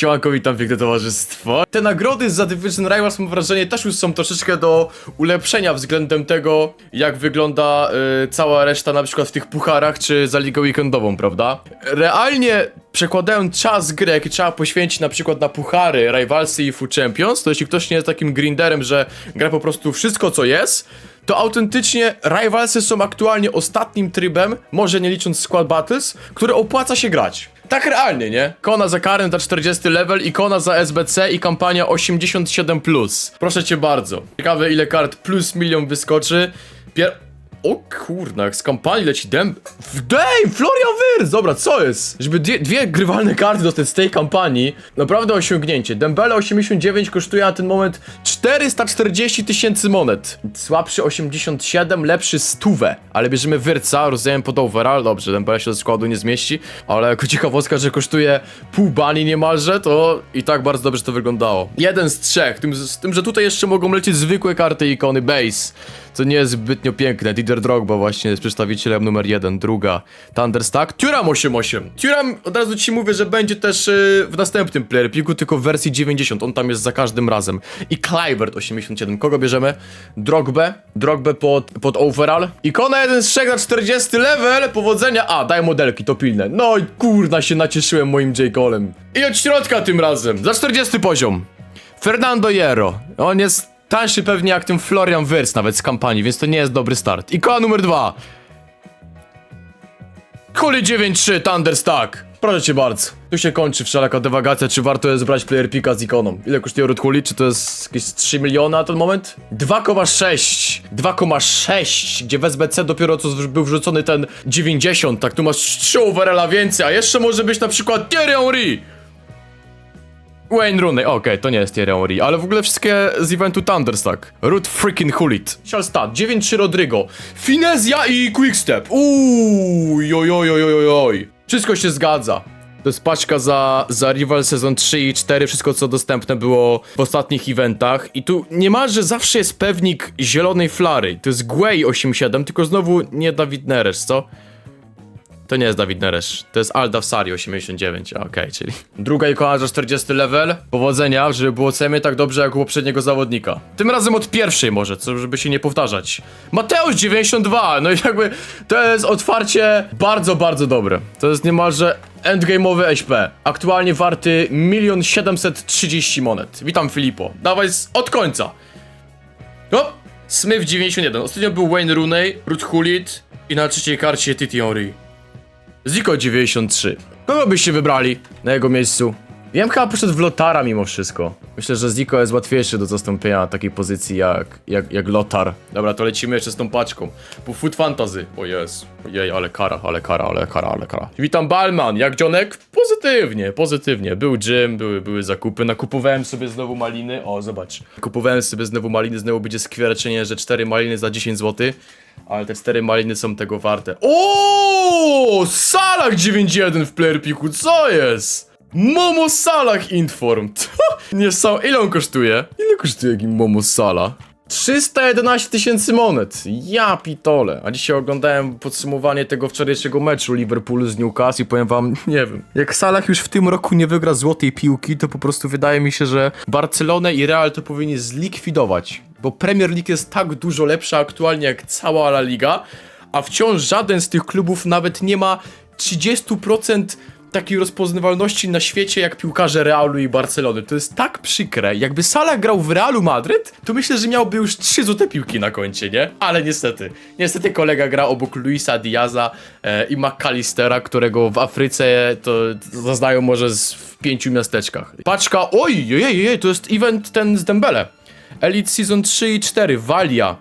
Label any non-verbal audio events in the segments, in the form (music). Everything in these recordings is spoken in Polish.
Siemanko, witam piękne towarzystwo. Te nagrody za Division Rivals mam wrażenie też już są troszeczkę do ulepszenia względem tego, jak wygląda y, cała reszta na przykład w tych pucharach czy za ligą weekendową, prawda? Realnie przekładając czas gry, jaki trzeba poświęcić na przykład na puchary, Rivalsy i Food Champions, to jeśli ktoś nie jest takim grinderem, że gra po prostu wszystko co jest, to autentycznie Rivalsy są aktualnie ostatnim trybem, może nie licząc Squad Battles, które opłaca się grać. Tak realnie, nie? Kona za karę za 40 level, ikona za SBC i kampania 87+. Proszę cię bardzo. Ciekawe ile kart plus milion wyskoczy. Pier... O kurna, jak z kampanii leci dem... Dej, Florian Wirtz! Dobra, co jest? Żeby dwie, dwie grywalne karty dostać z tej kampanii, naprawdę osiągnięcie. Dembele 89 kosztuje na ten moment 440 tysięcy monet. Słabszy 87, lepszy stówę. Ale bierzemy Wirtza, rozumiem pod overall, dobrze, Dembele się do składu nie zmieści, ale jako ciekawostka, że kosztuje pół bani niemalże, to i tak bardzo dobrze to wyglądało. Jeden z trzech, tym, z tym że tutaj jeszcze mogą lecieć zwykłe karty ikony base, co nie jest zbytnio piękne. Didier Drogba właśnie jest przedstawicielem numer jeden, druga Thunderstack. Turam 88. Turam, od razu ci mówię, że będzie też yy, w następnym player piku, tylko w wersji 90, on tam jest za każdym razem. I Kluivert 87. Kogo bierzemy? Drogbę, Drogbę pod, pod overall. Ikona 1 z 3 na 40 level, powodzenia. A, daj modelki, to pilne. No i kurna się nacieszyłem moim J. Colem. I od środka tym razem, za 40 poziom. Fernando Hierro. On jest tańszy pewnie jak ten Florian Wirtz nawet z kampanii, więc to nie jest dobry start. Ikona numer dwa. Kuli 9-3 Thunderstack. Proszę cię bardzo. Tu się kończy wszelaka dywagacja, czy warto jest brać player pika z ikoną. Ile kosztuje Root Kuli? Czy to jest jakieś 3 miliony na ten moment? 2,6. 2,6. Gdzie w SBC dopiero co był wrzucony ten 90. Tak, tu masz 3 overalla więcej, a jeszcze może być na przykład Thierry Henry. Wayne Rooney, okej, to nie jest Thierry Henry, ale w ogóle wszystkie z eventu Thunderstack. Root freaking Hulit. Stat, 9-3 Rodrigo. Finezja i Quickstep. Uuu, joj, oj, oj, oj, oj. Wszystko się zgadza. To jest paczka za, za Rival Sezon 3 i 4, wszystko co dostępne było w ostatnich eventach. I tu niemalże zawsze jest pewnik zielonej flary. To jest Gwei 8.7, tylko znowu nie Dawid Neres, co? To nie jest Dawid Neresz, to jest Alda w Sari 89, a, okej, czyli druga ikona za 40 level. Powodzenia, żeby było cemy tak dobrze jak u poprzedniego zawodnika. Tym razem od pierwszej może, co żeby się nie powtarzać. Mateusz 92, no i jakby to jest otwarcie bardzo, bardzo dobre. To jest niemalże endgame'owy HP. Aktualnie warty 1 730 monet. Witam Filipo. Dawaj z, od końca. Hop! Smith 91. Ostatnio był Wayne Rooney, Ruth Hulit i na trzeciej karcie Titi Henry. Ziko 93. Kogo byście wybrali na jego miejscu? Ja bym chyba poszedł w Lotara mimo wszystko. Myślę, że Ziko jest łatwiejszy do zastąpienia takiej pozycji jak, jak, jak Lotar. Dobra, to lecimy jeszcze z tą paczką. Po Food Fantasy. O jest. Ojej, ale kara, ale kara, ale kara, ale kara. Witam Balman, jak dzionek? Pozytywnie, pozytywnie. Był gym, były, były zakupy. Nakupowałem sobie znowu maliny. O, zobacz. Kupowałem sobie znowu maliny, znowu będzie skwierczenie, że 4 maliny za 10 zł. Ale te 4 maliny są tego warte. O, Salah 9.1 w player piku, co jest? Momo Salah Informed. Nie sam. Ile on kosztuje? Ile kosztuje jaki Momo Salah? 311 tysięcy monet. Ja pitole. A dzisiaj oglądałem podsumowanie tego wczorajszego meczu Liverpoolu z Newcastle i powiem wam, nie wiem. Jak Salah już w tym roku nie wygra złotej piłki, to po prostu wydaje mi się, że Barcelonę i Real to powinni zlikwidować. Bo Premier League jest tak dużo lepsza aktualnie jak cała La Liga, a wciąż żaden z tych klubów nawet nie ma 30% takiej rozpoznawalności na świecie jak piłkarze Realu i Barcelony. To jest tak przykre. Jakby Salah grał w Realu Madryt, to myślę, że miałby już trzy złote piłki na koncie, nie? Ale niestety. Niestety kolega gra obok Luisa Diaza e, i McAllistera, którego w Afryce to zaznają może z, w pięciu miasteczkach. Paczka, oj, ojej, ojej, to jest event ten z Dembele. Elite Season 3 i 4, Walia.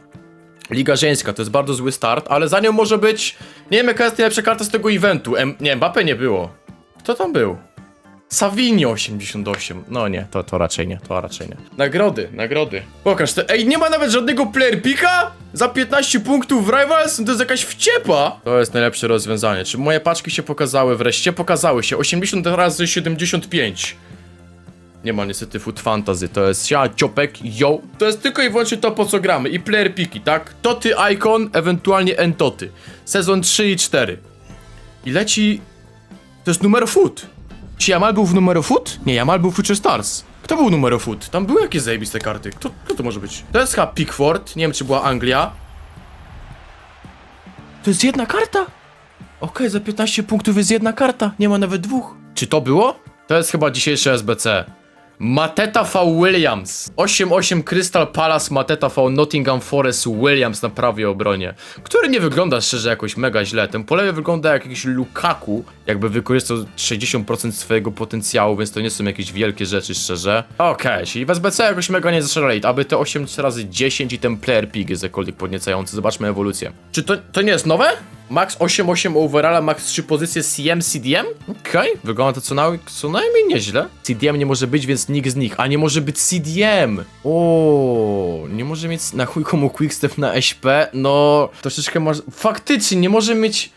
Liga żeńska, to jest bardzo zły start, ale za nią może być... Nie wiem jaka jest najlepsza karta z tego eventu. Em, nie, Mbappe nie było. Kto tam był? Savinio 88. No nie, to, to raczej nie, to raczej nie. Nagrody, nagrody. Pokaż te. Ej, nie ma nawet żadnego player pika? Za 15 punktów w Rivals? To jest jakaś wciepa! To jest najlepsze rozwiązanie. Czy moje paczki się pokazały wreszcie? Pokazały się. 80 razy 75. Nie ma niestety Food Fantasy, to jest ja, Ciopek, yo. To jest tylko i wyłącznie to, po co gramy. I player piki, tak? Toty Icon, ewentualnie Entoty. Sezon 3 i 4. I leci... To jest numer Food. Czy Jamal był w numero foot? Nie, Jamal był Future Stars. Kto był numero foot? Tam były jakieś zajebiste karty. Kto, kto to może być? To jest chyba Pickford. Nie wiem, czy była Anglia. To jest jedna karta? Okej, za 15 punktów jest jedna karta. Nie ma nawet dwóch. Czy to było? To jest chyba dzisiejsze SBC. Mateta V. Williams. 8-8 Crystal Palace, Mateta V. Nottingham Forest Williams na prawej obronie. Który nie wygląda szczerze jakoś mega źle. Ten po lewej wygląda jak jakiś Lukaku. Jakby wykorzystał 60% swojego potencjału, więc to nie są jakieś wielkie rzeczy szczerze. Okej, czyli w SBC jakoś mega nie zaszaleli. Aby te 8 razy 10 i ten player pig jest jakkolwiek podniecający. Zobaczmy ewolucję. Czy to, to nie jest nowe? Max 8-8 overalla, max 3 pozycje CM, CDM? Okej, wygląda to co, na, co najmniej nieźle. CDM nie może być, więc nikt z nich. A nie może być CDM! O, nie może mieć na chuj komu quickstep na SP? No, troszeczkę może... Faktycznie, nie może mieć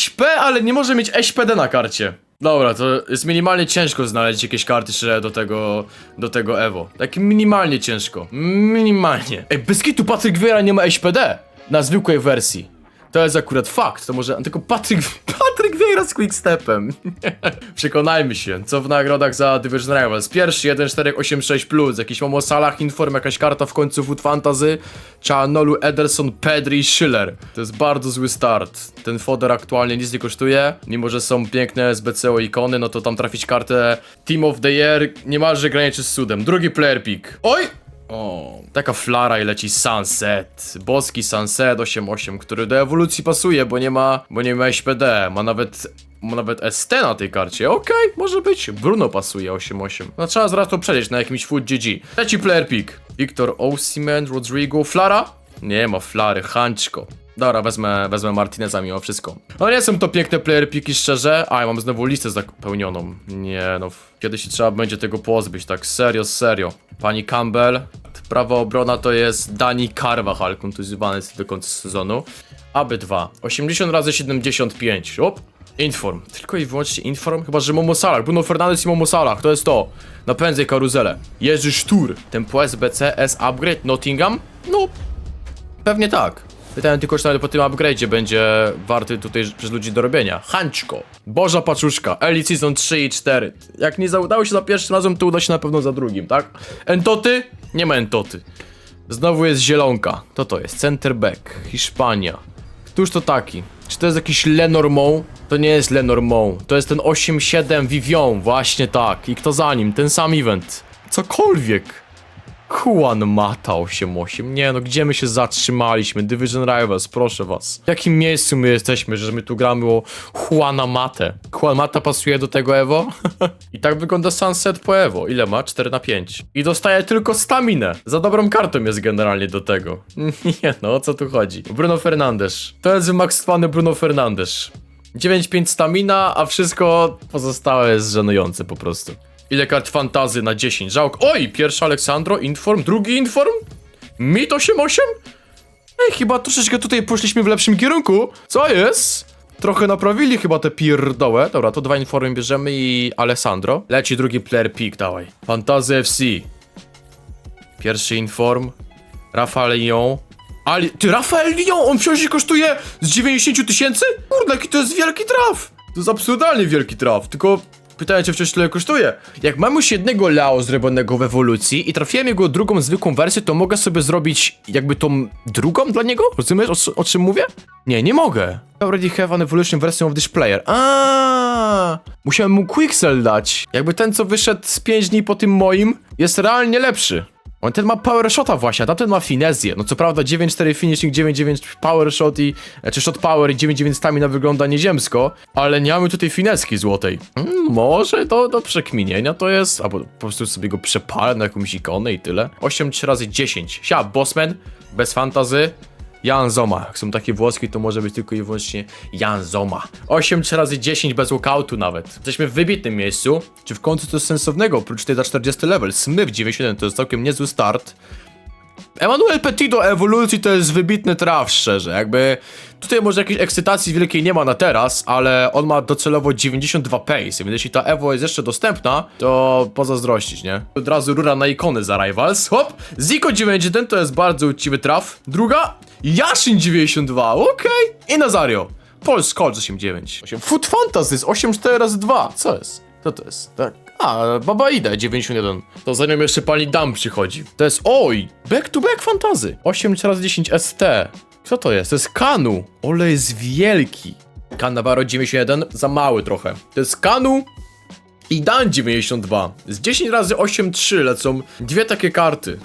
SP, ale nie może mieć SPD na karcie. Dobra, to jest minimalnie ciężko znaleźć jakieś karty szczerze do tego, do tego Evo. Tak minimalnie ciężko. Minimalnie. Ej, bez kitu Patryk Vieira nie ma SPD na zwykłej wersji. To jest akurat fakt, to może tylko Patryk, (laughs) Patryk Vieira z Quickstepem. (laughs) Przekonajmy się, co w nagrodach za Division Rivals. Pierwszy 1486 plus, jakiś Momo Salah, Inform, jakaś karta w końcu Food Fantasy, Chanolu, Ederson, Pedri, Schiller. To jest bardzo zły start. Ten foder aktualnie nic nie kosztuje, mimo że są piękne SBCO ikony, no to tam trafić kartę Team of the Year niemalże graniczy z cudem. Drugi player pick. Oj! O, taka flara i leci Sunset. Boski Sunset 8.8, który do ewolucji pasuje, bo nie ma, bo nie ma SPD. Ma nawet, ma nawet ST na tej karcie. Okej, może być. Bruno pasuje 8.8. No trzeba zaraz to przejść na jakimś Food GG. Leci player pick. Wiktor Osimhen, Rodrigo, Flara? Nie ma flary, Hanczko. Dobra, wezmę, wezmę Martineza mimo wszystko. No nie są to piękne player piki, szczerze. A, ja mam znowu listę zapełnioną. Nie no, kiedyś trzeba będzie tego pozbyć, tak serio, serio. Pani Campbell, prawa obrona to jest Dani Carvajal, kontuzjowany do końca sezonu. AB 2, 80 razy 75, op. Inform, tylko i wyłącznie Inform, chyba że Momo Salah, Bruno Fernandes i Momo Salah, to jest to. Napędzaj karuzelę. Jerzy Sztur, tempo SBC, S Upgrade, Nottingham? No, Pewnie tak. Pytałem tylko, czy nawet po tym upgrade'zie będzie warty tutaj przez ludzi do robienia. Hanczko, Boża Paczuszka, Elite Season 3 i 4. Jak nie udało się za pierwszym razem, to uda się na pewno za drugim, tak? Entoty? Nie ma Entoty. Znowu jest zielonka. To to jest? Center back, Hiszpania. Któż to taki? Czy to jest jakiś Lenormand? To nie jest Lenormand. To jest ten 8-7 Vivion, właśnie tak. I kto za nim? Ten sam event. Cokolwiek. Juan Mata 8-8. Nie no, gdzie my się zatrzymaliśmy? Division Rivals, proszę was. W jakim miejscu my jesteśmy, że my tu gramy o Juana Matę? Juan Mata pasuje do tego Evo? (laughs) I tak wygląda Sunset po Evo. Ile ma? 4 na 5. I dostaje tylko staminę. Za dobrą kartą jest generalnie do tego. (laughs) Nie no, o co tu chodzi? Bruno Fernandes. To jest wymaksowany Bruno Fernandes. 9-5 stamina, a wszystko pozostałe jest żenujące po prostu. Ile kart fantazy na 10? Żałk. Oj, pierwszy Aleksandro, Inform, drugi Inform? Mit 8-8? Ej, chyba troszeczkę tutaj poszliśmy w lepszym kierunku. Co jest? Trochę naprawili chyba te pierdołę. Dobra, to dwa Informy bierzemy i Alessandro. Leci drugi player pick, dawaj. Fantazy FC. Pierwszy Inform. Rafael Lyon. Ali... Ty, Rafael Lyon, on wciąż kosztuje z 90 tysięcy? Kurde, jaki to jest wielki traf. To jest absurdalnie wielki traf, tylko... Pytałem cię wcześniej, ile kosztuje. Jak mam już jednego Lao zrobionego w ewolucji i trafiłem jego drugą zwykłą wersję, to mogę sobie zrobić jakby tą drugą dla niego? Rozumiesz, o, o czym mówię? Nie, nie mogę. Already have an evolution version of this player. A, Musiałem mu quicksell dać. Jakby ten, co wyszedł z 5 dni po tym moim, jest realnie lepszy. On ten ma power shota właśnie, a tamten ma finezję. No co prawda 9-4 finishing, 9-9 power shot i... Czy shot power i 9-9 stamina wygląda nieziemsko, ale nie mamy tutaj fineski złotej. Hmm, może do, do przekminienia to jest, albo po prostu sobie go przepalę na jakąś ikonę i tyle. 8 3 razy 10. Sia, bossman, bez fantazy. Jan Zoma. Jak są takie włoski, to może być tylko i wyłącznie Jan Zoma. 8 3 razy 10 bez walkoutu nawet. Jesteśmy w wybitnym miejscu. Czy w końcu coś sensownego, oprócz tej za 40 level? Smith 91 to jest całkiem niezły start. Emanuel Petit do ewolucji to jest wybitny traf, szczerze. Jakby tutaj może jakiejś ekscytacji wielkiej nie ma na teraz, ale on ma docelowo 92 pace, więc jeśli ta Evo jest jeszcze dostępna, to pozazdrościć, nie? Od razu rura na ikony za Rivals. Hop! Ziko 91 to jest bardzo uczciwy traf. Druga, Yashin 92, okej. I Nazario. Paul Scholes 89. 8. Food Fantasy jest 8 4 razy 2. Co jest? Co to jest? Tak. A, Baba Ida 91. To za nią jeszcze pani Dam przychodzi. To jest, oj, back to back fantazy. 8 razy 10 ST. Co to jest? To jest Kanu. Ole jest wielki. Cannavaro 91, za mały trochę. To jest Kanu i Dan 92. Z 10 razy 8 3 lecą dwie takie karty.